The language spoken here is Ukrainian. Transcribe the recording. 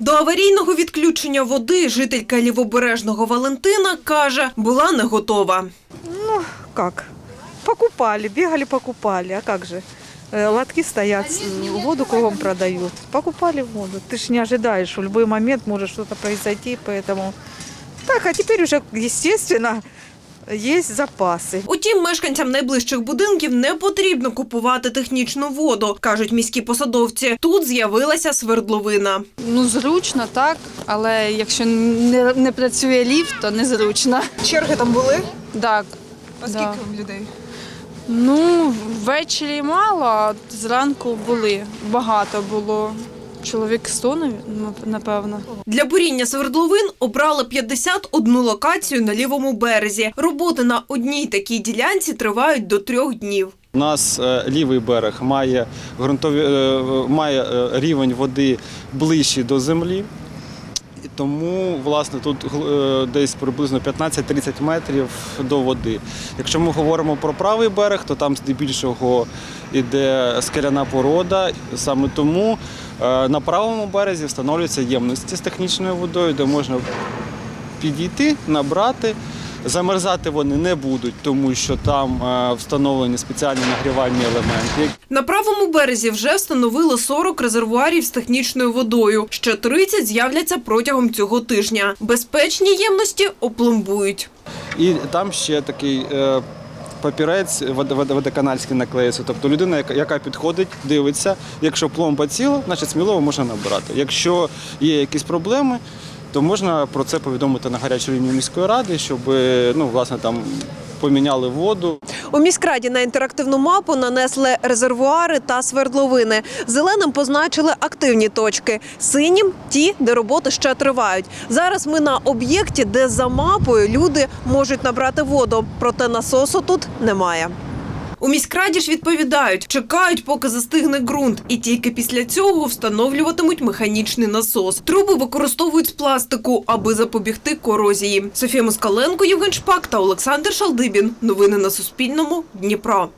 До аварійного відключення води жителька лівобережного Валентина каже, була не готова. Как? Покупали, бегали, покупали. А как же? Э, Лотки стоят, э, воду кругом продают. Покупали воду. Ты ж не ожидаешь, что в любой момент может что-то произойти, поэтому... Так, а теперь уже, естественно, есть запасы. Утім, мешканцям найближчих будинків не потрібно купувати технічну воду, кажуть міські посадовці. Тут з'явилася свердловина. Ну, зручно, так, але якщо не, не працює ліфт, то незручно. Черги там були? Так. А Да. скільки людей? Ну, ввечері мало, а зранку були. Багато було. Чоловік 100, напевно. Для буріння свердловин обрали 51 локацію на лівому березі. Роботи на одній такій ділянці тривають до трьох днів. У нас е, лівий берег має ґрунтові е, має е, рівень води ближчий до землі. Тому власне тут е, десь приблизно 15-30 метрів до води. Якщо ми говоримо про правий берег, то там здебільшого йде скеляна порода. Саме тому е, на правому березі встановлюються ємності з технічною водою, де можна підійти, набрати. Замерзати вони не будуть, тому що там е, встановлені спеціальні нагрівальні елементи. На правому березі вже встановили 40 резервуарів з технічною водою. Ще 30 з'являться протягом цього тижня. Безпечні ємності опломбують. І там ще такий е, папірець вод- вод- водоканальський наклеїться. Тобто людина, яка підходить, дивиться, якщо пломба ціла, значить сміливо можна набирати. Якщо є якісь проблеми, то можна про це повідомити на гарячу лінію міської ради, щоб ну, власне, там поміняли воду. У міськраді на інтерактивну мапу нанесли резервуари та свердловини. Зеленим позначили активні точки, синім ті, де роботи ще тривають. Зараз ми на об'єкті, де за мапою люди можуть набрати воду, проте насосу тут немає. У міськраді ж відповідають, чекають, поки застигне ґрунт, і тільки після цього встановлюватимуть механічний насос. Труби використовують з пластику, аби запобігти корозії. Софія Москаленко, Євген Шпак та Олександр Шалдибін. Новини на Суспільному. Дніпро.